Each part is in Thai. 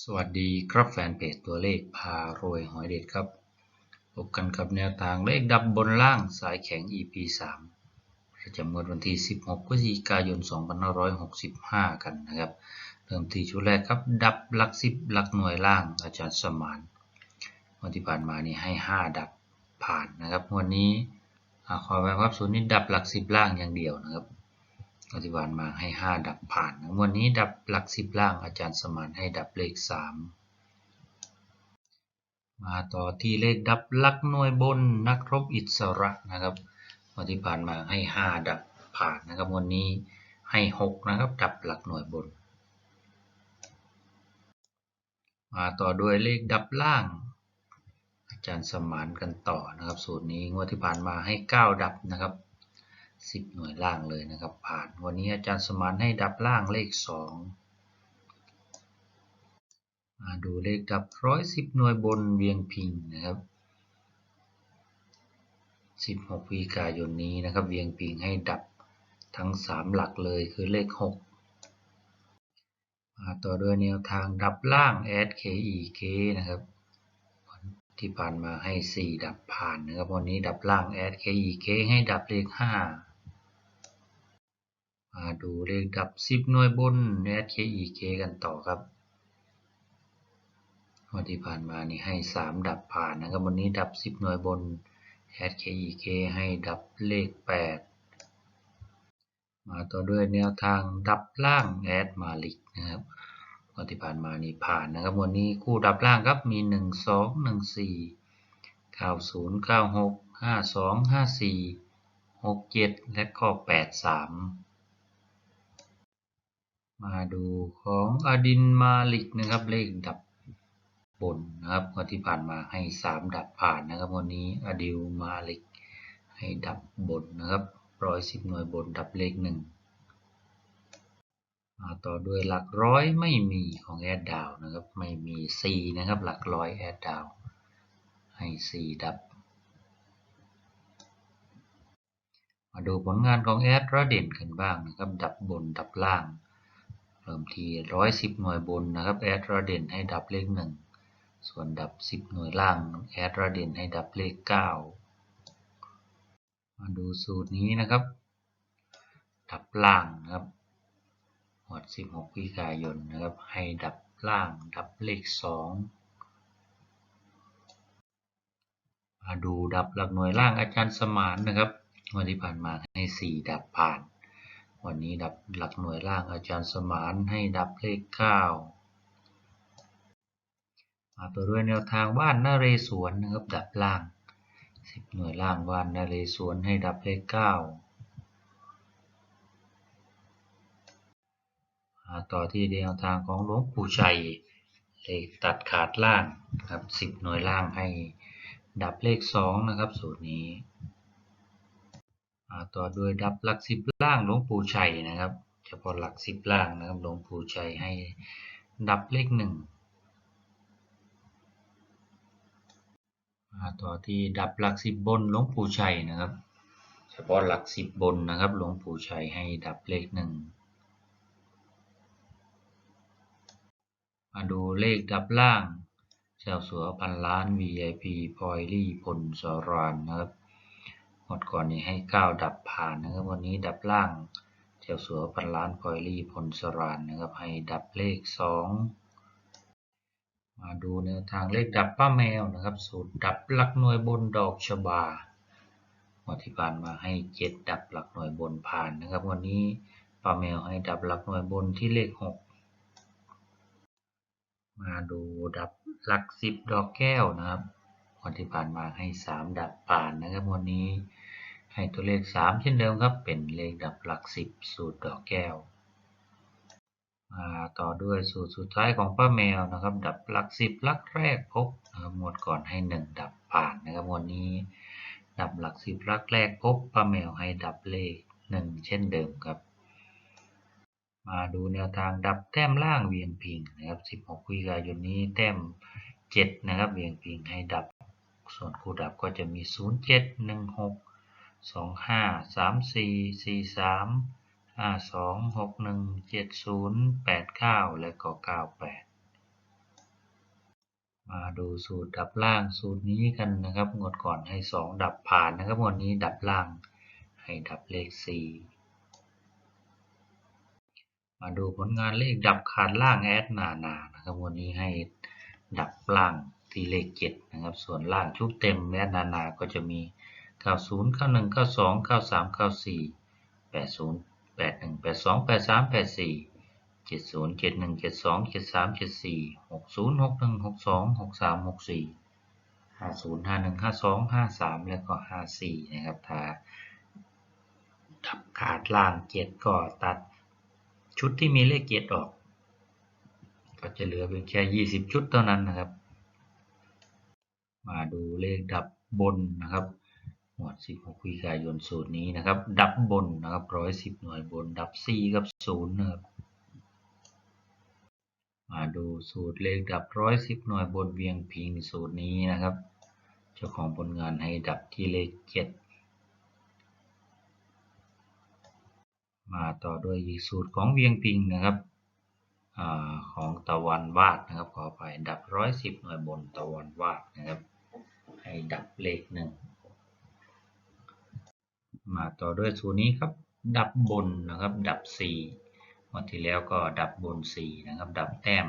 สวัสดีครับแฟนเพจตัวเลขพารวยหอยเด็ดครับ พบกันกับแนวทางเลขดับบนล่างสายแข็ง EP 3ประจำงวดวันที่ 16พฤศจิกายน 2565 กันนะครับ เริ่มที่ชุดแรกครับ ดับหลักสิบหลักหน่วยล่างอาจารย์สมานวันที่ผ่านมานี่ให้ 5 ดับผ่านนะครับ วันนี้ขอไปครับศูนย์นี้ดับหลักสิบล่างอย่างเดียวนะครับ ปฏิบัติมาให้ 5 ดับผ่านวันนี้ดับหลักสิบล่างอาจารย์สมานให้ดับเลข 3 มาต่อที่เลขดับหลักหน่วยบนนักรบอิสระนะครับวันที่ผ่านมาให้ 5 ดับผ่านนะครับวันนี้ให้ 6 นะครับ ดับหลักหน่วยบน มาต่อด้วยเลขดับล่าง อาจารย์สมานกันต่อนะครับ สูตรนี้งวดที่ผ่านมาให้ 9 ดับนะครับ 10 หน่วยล่างเลยนะครับ ผ่าน วันนี้อาจารย์สมานให้ดับล่างเลข 2 มาดูเลขดับร้อยสิบหน่วยบนเวียงพิงนะครับ 16วิกายนนี้นะครับ เวียงพิงให้ดับทั้ง 3 หลักเลยคือเลข 6 มาต่อด้วยแนวทางดับล่างแอด KEK นะครับที่ผ่านมาให้ 4 ดับผ่านนะครับวันนี้ดับล่างแอด KEK ให้ดับเลข5มา ดูเลขดับ 10 หน่วยบนแอด KEK กันต่อครับวันที่ผ่านมานี่ให้ 3 ดับผ่านนะครับ วันนี้ดับ 10 หน่วยบนแอด KEK ให้ดับเลข 8 มาต่อด้วยแนวทางดับล่างแอดมาลิกนะครับวันที่ผ่านมานี่ผ่านนะครับ วันนี้คู่ดับล่างครับมี 1 2 1 4 9 0 9 6 5 2 5 4 6 7 และก็ 8 3 มาดูของอดินมาลิกนะครับ เลขดับบนนะครับวันที่ผ่านมาให้ 3 ดับผ่านนะครับวันนี้อดิลมาลิกให้ดับบนนะครับร้อยสิบหน่วยบนดับเลขหนึ่งมาต่อด้วยหลักร้อยไม่มีของแอดดาวนะครับไม่มี4นะครับหลักร้อยแอดดาวให้4ดับ มาดูผลงานของแอดระเด่นกันบ้างนะครับดับบนดับล่างิ่มที่ร้อยสิบหน่วยบนนะครับแอดระเด่นให้ดับเลขหนึ่งส่วนดับสิบหน่วยล่างแอดระเด่นให้ดับเลขเก้ามาดูสูตรนี้นะครับ ดับล่างนะครับหมวด16วิกายนนะครับให้ดับล่างดับเลข2มาดูดับหลักหน่วยล่างอาจารย์สมานนะครับวันที่ผ่านมาให้ 4 ดับผ่าน วันนี้ดับหลักหน่วยล่างอาจารย์สมานให้ดับเลข9มาตัวด้วยแนวทางว่านนาเรศวรนะครับดับล่างสิบหน่วยล่างวานนาเรศวรให้ดับเลขเก้าต่อที่แนวทางของหลวงปู่ชัยเลขตัดขาดล่างครับสิบหน่วยล่างให้ดับเลขสองนะครับสูตรนี้ ต่อด้วยดับหลักสิบล่างหลวงปู่ชัยนะครับ เฉพาะหลักสิบล่างนะครับหลวงปู่ชัยให้ดับเลขหนึ่งต่อที่ดับหลักสิบบนหลวงปู่ชัยนะครับ เฉพาะหลักสิบบนนะครับหลวงปู่ชัยให้ดับเลขหนึ่งมาดูเลขดับล่างเจ้าสัวพันล้าน VIP พอยลี่พลสรานนะครับ ดก่อนนี้ให้เก้าดับผ่านนะครับ วันนี้ดับล่างเจ้าสัวพันล้านพอยลี่พลสรานนะครับ ให้ดับเลขสองมาดูแนวทางเลขดับป้าแมวนะครับ สูตรดับหลักหน่วยบนดอกชบาวันที่ผ่านมาให้เจ็ดดับหลักหน่วยบนผ่านนะครับ วันนี้ป้าแมวให้ดับหลักหน่วยบนที่เลขหกมาดูดับหลักสิบดอกแก้วนะครับวันที่ผ่านมาให้สามดับผ่านนะครับ วันนี้ ให้ตัวเลขสามเช่นเดิมครับ เป็นเลขดับหลักสิบสูตรดอกแก้ว ต่อด้วยสูตรสุดท้ายของป้าแมวนะครับ ดับหลักสิบหลักแรกพบนะครับหมวดก่อนให้หนึ่งดับผ่านนะครับวันนี้ ดับหลักสิบหลักแรกพบป้าแมวให้ดับเลขหนึ่งเช่นเดิมครับ มาดูแนวทางดับแต้มล่างเวียงพิงนะครับ 16วิกายนนี้แต้ม 7 นะครับเวียงพิงให้ดับ ส่วนคู่ดับก็จะมี 0 7 1 6 2 5 3 4 4 3ห้าสองหกหนึ่งเจ็ดศูนย์แปดเก้าและก็เก้าแปดมาดูสูตรดับล่างสูตรนี้กันนะครับงวดก่อนให้2ดับผ่านนะครับงวดนี้ดับล่างให้ดับเลข4มาดูผลงานเลขดับขาดล่างแอดนานานะครับวันนี้ให้ดับล่างที่เลข7นะครับ ส่วนล่างชุดเต็มแอดนานาก็จะมี 90 91 92 93 94 80 81 82 83 84 70 71 72 73 74 60 61 62 63 64 50 51 52 53 แล้วก็ 54 นะครับ ถ้าดับขาดล่าง7ก็ตัดชุดที่มีเลข7ออก ก็จะเหลือเพียงแค่ 20 ชุดเท่านั้นนะครับ มาดูเลขดับบนนะครับ หมวด 16วิกายนสูตรนี้นะครับ ดับบนนะครับ 110 หน่วยบน ดับ4กับ0นะครับ มาดูสูตรเลขดับ 110 หน่วยบนเวียงพิงสูตรนี้นะครับ เจ้าของผลงานให้ดับที่เลข 7 มาต่อด้วยอีกสูตรของเวียงพิงนะครับอของตะวันวาดนะครับ ขอไปดับ 110 หน่วยบนตะวันวาดนะครับ ให้ดับเลขหนึ่ง มาต่อด้วยสูตรนี้ครับ ดับบนนะครับ ดับ4วันที่แล้วก็ดับบน 4 นะครับ ดับแต้ม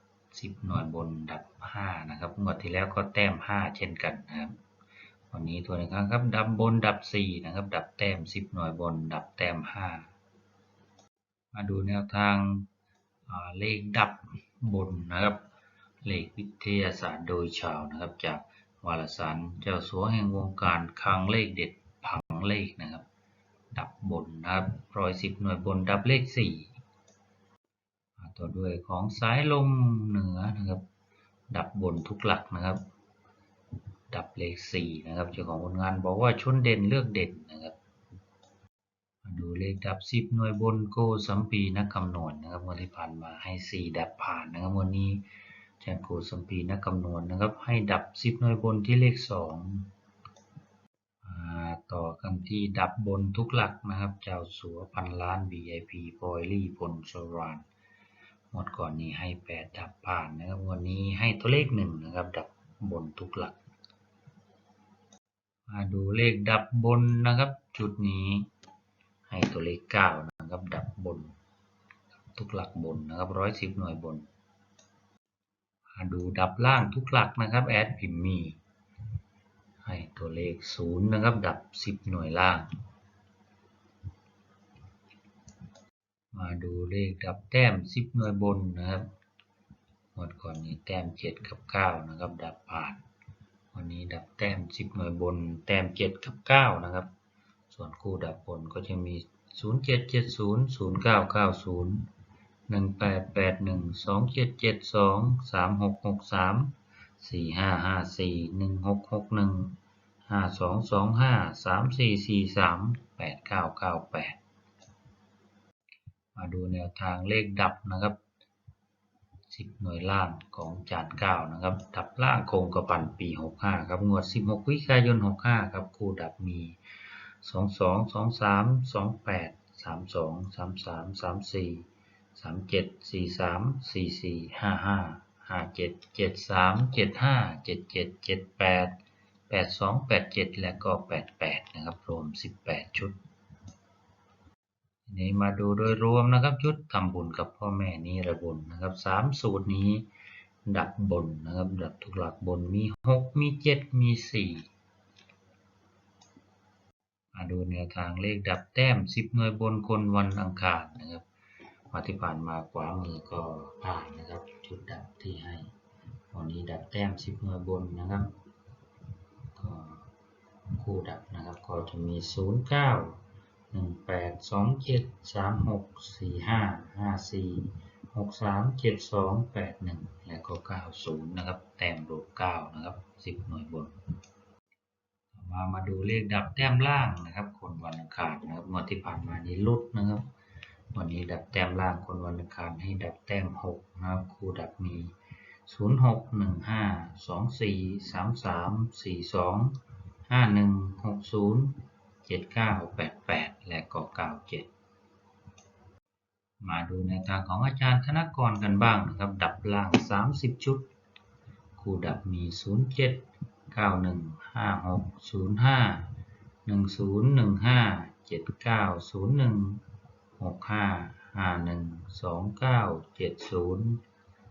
10 หน่วยบนดับ 5 นะครับงวดที่แล้วก็แต้ม 5 เช่นกันนะครับวันนี้ตัวนึงครับ ดับบนดับ 4 นะครับ ดับแต้ม 10 หน่วยบน ดับแต้ม 5 มาดูแนวทางเลขดับบนนะครับ เลขวิทยาศาสตร์โดยชาวนะครับ จากวารสารเจ้าสัวแห่งวงการคังเลขเด็ด ผังเลขนะครับ ดับบนนะครับร้อยสิบหน่วยบนดับเลขสี่ต่อด้วยของสายลมเหนือนะครับ ดับบนทุกหลักนะครับ ดับเลขสี่นะครับเจ้าของผลงานบอกว่าชนเด่นเลือกเด่นนะครับมาดูเลขดับสิบหน่วยบนโกสัมปีนักคำนวณนะครับวันที่ผ่านมาให้สี่ดับผ่านนะครับวันนี้แจนโกสัมปีนักคำนวณนะครับ ให้ดับสิบหน่วยบนที่เลขสอง ต่อกันที่ดับบนทุกหลักนะครับเจ้าสัวพันล้าน VIP ปอยลี่พลสรานหมดก่อนนี้ให้ 8 ดับผ่านนะครับ วันนี้ให้ตัวเลข 1 นะครับ ดับบนทุกหลัก มาดูเลขดับบนนะครับ จุดนี้ให้ตัวเลข 9 นะครับ ดับบน ทุกหลักบนนะครับ 110 หน่วยบน มาดูดับล่างทุกหลักนะครับ แอดพิมมี ให้ตัวเลข 0 นะครับ ดับ 10 หน่วยล่าง มาดูเลขดับแต้ม 10 หน่วยบนนะครับหมดก่อนนี้แต้ม 7 กับ 9 นะครับ ดับผ่านวันนี้ดับแต้ม 10 หน่วยบน แต้ม 7 กับ 9 นะครับ ส่วนคู่ดับบนก็จะมี 0770 0990 1881 2772 3663สี่ห้า ห้าสองสองห้าสามสี่สี่สามแปดเก้าเก้าแปดมาดูแนวทางเลขดับนะครับสิบหน่วยล่างของจานเก้านะครับ ดับล่างคงกระพันปีหกห้าครับงวดสิบหกวิกายนหกห้าครับคู่ดับมีสองสองสองสามสองแปดสามสองสามสามสามสี่สามเจ็ดสี่สามสี่สี่ห้าห้าห้าเจ็ดเจ็ดสามเจ็ดห้าเจ็ดเจ็ดเจ็ดแปด แปดสองและก็แปดแปดนะครับ รวมสิบแปดชุดนี้มาดูโดยรวมนะครับชุดทำบุญกับพ่อแม่นี้ระบุญนะครับสามสูตรนี้ ดับบนนะครับ ดับทุกหลักบนมีหกมีเจ็ดมีสี่มาดูแนวทางเลขดับแต้มสิบหน่วยบนคนวันอังคารนะครับมาที่ผ่านมาขวามือก็ผ่านนะครับ ชุดดับที่ให้วันนี้ดับแต้มสิบหน่วยบนนะครับ ก็คู่ดับนะครับก็จะมีศูนย์เก้าหนึ่งแปดสองเจ็ดสามหกสี่ห้าห้าสี่หกสามเจ็ดสองแปดหนึ่งและก็เก้าศูนย์นะครับแต้มรูปเก้านะครับสิบหน่วยบน มามาดูเลขดับแต้มล่างนะครับ คนวันอังคารนะครับงวดที่ผ่านมานี้ลุดนะครับวันนี้ดับแต้มล่างคนวันอังคารให้ดับแต้มหกนะครับ คู่ดับมี ศูนย์หกหนึ่งห้าสองสี่สามสามสี่สองห้าหนึ่งหกศูนย์เจ็ดเก้าแปดแปดและก็เก้าเจ็ดมาดูในทางของอาจารย์ธนกรกันบ้างนะครับ ดับล่าง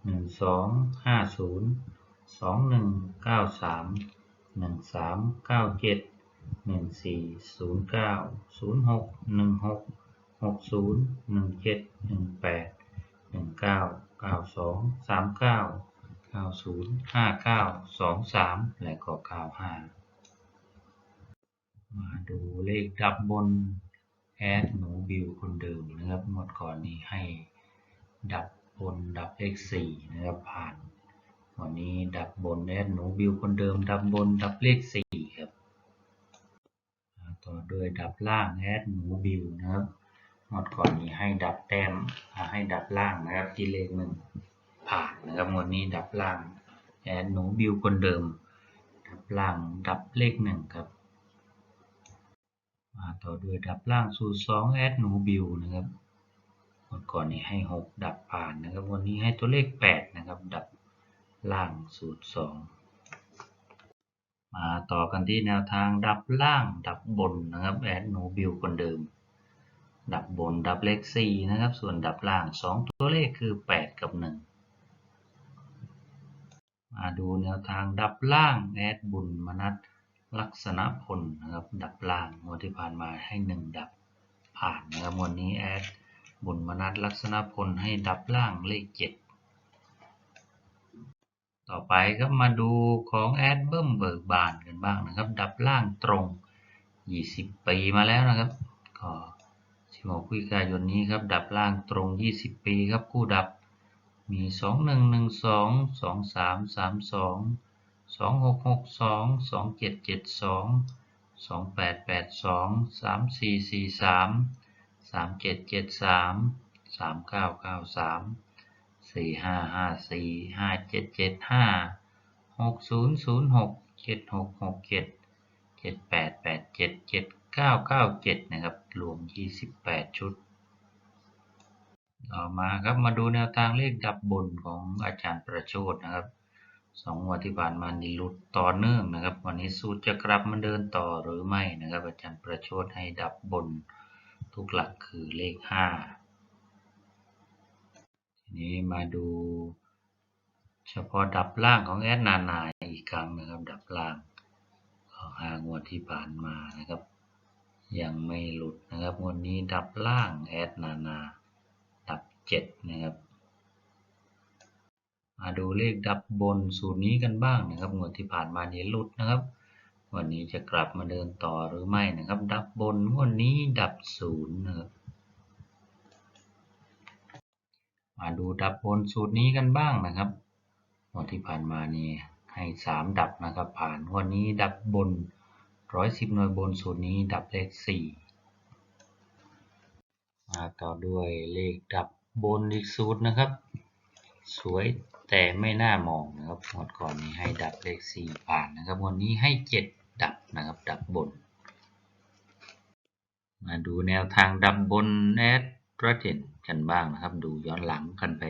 สามสิบชุดคู่ดับมี0 7 9 1 5 6 0 5 1 0 1 5 7 9 0 1 6 5 5 1 2 9 7 0 1 2 5 0 2 1 9 3 1 3 9 7 1 4 0 9 0 6 1 6 6 0 1 7 1 8 1 9 9 2 3 9 90 59 23และก็95มาดูเลขดับบนแอดหนูบิวคนเดิมนะครับหมดก่อนนี้ให้ดับ บนดับเลข4นะครับผ่านวันนี้ดับบนแอดหนูบิวคนเดิมดับบนดับเลข 4 ครับอ่าต่อด้วยดับล่างแอดหนูบิวนะครับหมดก่อนนี้ให้ดับแต้มให้ดับล่างนะครับที่เลขหนึ่งผ่านนะครับวันนี้ดับล่างแอดหนูบิวคนเดิม ดับล่างดับเลขหนึ่งครับมาต่อด้วยดับล่างสูตร2แอดหนูบิวนะครับ เมื่อก่อนนี้ให้ 6 ดับผ่านนะครับ วันนี้ให้ตัวเลข 8 นะครับ ดับล่างสูตร 2 มาต่อกันที่แนวทางดับล่างดับบนนะครับแอดหนูบิวคนเดิม ดับบนดับเลข 4 นะครับ ส่วนดับล่าง 2 ตัวเลขคือ 8 กับ 1มาดูแนวทางดับล่างแอดบุญมนัสลักษณะพลนะครับดับล่างงวดที่ผ่านมาให้หนึ่งดับผ่านนะครับวันนี้แอด บุญมนัสลักษณะพลให้ดับล่างเลขเจ็ดต่อไปก็มาดูของแอดเบิ้มเบิกบานกันบ้างนะครับ ดับล่างตรง 20 ปีมาแล้วนะครับก็16พฤศจิกายนนี้ครับ ดับล่างตรง 20 ปีครับคู่ดับมีสองหนึ่งหนึ่ง สามเจ็ดเจ็ดสามสามสามเจ็ดเจ็ดสามสามเก้าเก้าสามสี่ห้าห้าสี่ห้าเจ็ดเจ็ดห้าหกศูนย์ศูนย์หกเจ็ดหกหกเจ็ดเจ็ดแปดแปดเจ็ดเจ็ดเก้าเก้าเจ็ดนะครับ รวมยี่สิบแปดชุด ต่อมาครับมาดูแนวทางเลขดับบนของอาจารย์ประโชดนะครับสองวันที่ผ่านมานี่หลุดต่อเนื่องนะครับ วันนี้สูตรจะกลับมาเดินต่อหรือไม่นะครับ อาจารย์ประโชดให้ดับบน ทุกหลักคือเลขห้าทีนี้มาดู เฉพาะดับล่างของแอดนานาอีกครั้งนะครับ ดับล่างของห้างวดที่ผ่านมานะครับ ยังไม่หลุดนะครับวันนี้ดับล่างแอดนานา ดับเจ็ดนะครับมาดูเลขดับบนสูตรนี้กันบ้างนะครับงวดที่ผ่านมานี้หลุดนะครับ วันนี้จะกลับมาเดินต่อหรือไม่นะครับ ดับบนวดนี้ดับศูนย์นะครับมาดูดับบนสูตรนี้กันบ้างนะครับงวดที่ผ่านมานี่ให้สามดับนะครับ ผ่านวันนี้ดับบนร้อยสิบหน่วยบนสูตรนี้ดับเลขสี่มาต่อด้วยเลขดับบนอีกสูตรนะครับ สวยแต่ไม่น่ามองนะครับหมดก่อนนี้ให้ดับเลข 4 ผ่านนะครับ วันนี้ให้ 7 ดับนะครับ ดับบน มาดูแนวทางดับบนแอดระเจนกันบ้างนะครับ ดูย้อนหลังกันไป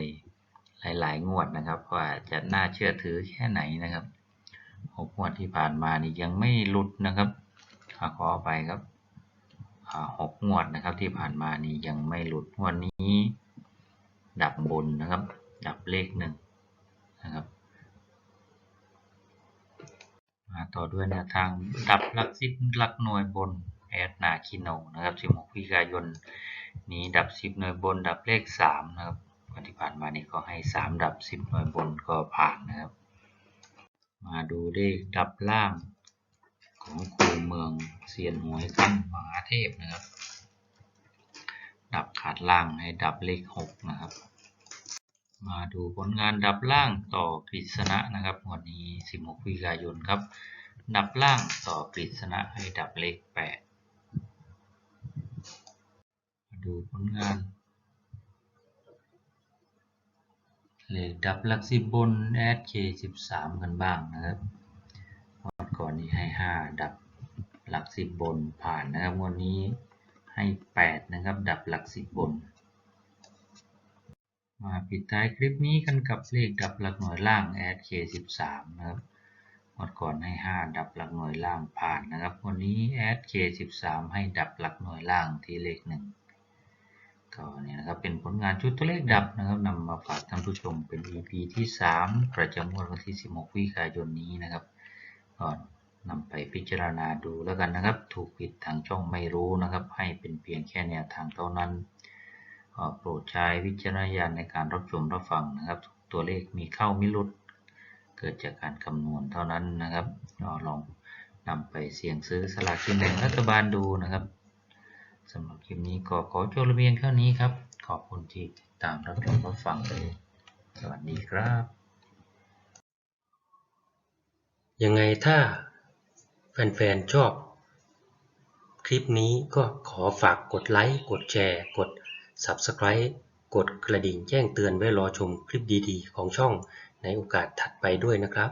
หลาย ๆ งวดนะครับ ว่าจะน่าเชื่อถือแค่ไหนนะครับหกงวดที่ผ่านมานี่ยังไม่หลุดนะครับขอไปครับหกงวดนะครับที่ผ่านมานี่ยังไม่หลุดงวดนี้ ดับบนนะครับ ดับเลขหนึ่งนะครับ มา ต่อด้วยแนวทางดับหลักสิบหลักหน่วยบนแอดนาคิโนนะครับ 16พฤศจิกายนนี้ดับสิบหน่วยบนดับเลขสามนะครับวันที่ผ่านมานี่ก็ให้สามดับสิบหน่วยบนก็ผ่านนะครับ มาดูเลขดับล่างของครูเมืองเซียนหวยขั้นมหาเทพนะครับ ดับขาดล่างให้ดับเลขหกนะครับ มาดูผลงานดับล่างต่อกฤษณะนะครับวันนี้ 16พฤศจิกายนครับ ดับล่างต่อกฤษณะให้ดับเลข8มาดูผลงาน เลขดับหลักสิบบนแอด K13 กันบ้างนะครับวันก่อนนี้ให้ 5 ดับหลักสิบบนผ่านนะครับวันนี้ให้ 8 นะครับ ดับหลักสิบบน มาปิดท้ายคลิปนี้กันกับเลขดับหลักหน่วยล่าง a d K13 นะครับ วันก่อนให้ 5 ดับหลักหน่วยล่างผ่านนะครับ วันนี้ a d K13 ให้ดับหลักหน่วยล่างที่เลข1ก็เนี่ยนะครับเป็นผลงานชุดตัวเลขดับนะครับนำมาฝากท่านผู้ชมเป็น EP ที่ 3 ประจำวันที่ 16 วิกายนนี้นะครับก็นำไปพิจารณาดูแล้วกันนะครับ ถูกผิดทางช่องไม่รู้นะครับ ให้เป็นเพียงแค่แนวทางเท่านั้นโปรดใช้วิจารณญาณในการรับชมรับฟังนะครับ ตัวเลขมีเข้ามิลุด เกิดจากการคำนวณเท่านั้นนะครับเราลองนำไปเสี่ยงซื้อสลากกินแบ่งรัฐบาลดูนะครับสำหรับคลิปนี้ก็ขอจบระเบียงเท่านี้ครับ ขอบคุณที่ติดตามรับชมรับฟังสวัสดีครับ ยังไงถ้าแฟนๆชอบ คลิปนี้ก็ขอฝากกดไลค์ กดแชร์ กด Subscribe กดกระดิ่งแจ้งเตือนไว้รอชมคลิปดีๆ ของช่อง ในโอกาสถัดไปด้วยนะครับ